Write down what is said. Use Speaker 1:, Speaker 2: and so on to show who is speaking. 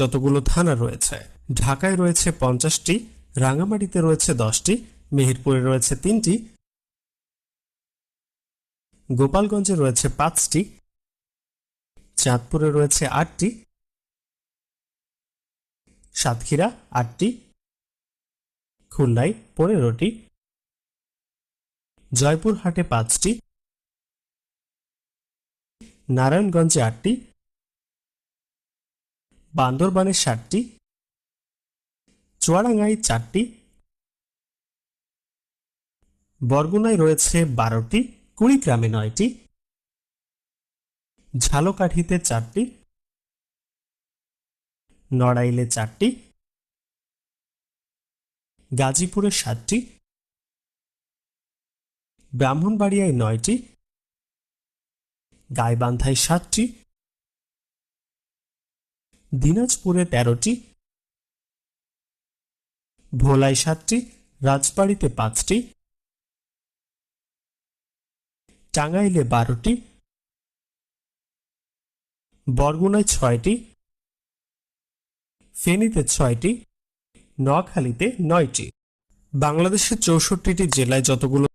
Speaker 1: যতগুলো থানা রয়েছে। ঢাকায় রয়েছে পঞ্চাশটি রাঙামাটিতে রয়েছে দশটি, মেহেরপুরে রয়েছে তিনটি, গোপালগঞ্জে রয়েছে পাঁচটি, চাঁদপুরে রয়েছে আটটি, সাতক্ষীরা আটটি, খুলনায় পনেরোটি, জয়পুরহাটে পাঁচটি, নারায়ণগঞ্জে আটটি বান্দরবানে ষাটটি চুয়াডাঙ্গায় চারটি, বরগুনায় রয়েছে বারোটি, কুড়িগ্রামে নয়টি, ঝালকাঠিতে চারটি, নড়াইলে চারটি, গাজীপুরে সাতটি, ব্রাহ্মণবাড়িয়ায় নয়টি, গাইবান্ধায় সাতটি দিনাজপুরে তেরোটি, ভোলায় সাতটি, রাজবাড়িতে পাঁচটি, টাঙ্গাইলে বারোটি, বরগুনায় ছয়টি, ফেনীতে ছয়টি, নোয়াখালীতে নয়টি। বাংলাদেশের চৌষট্টিটি জেলায় যতগুলো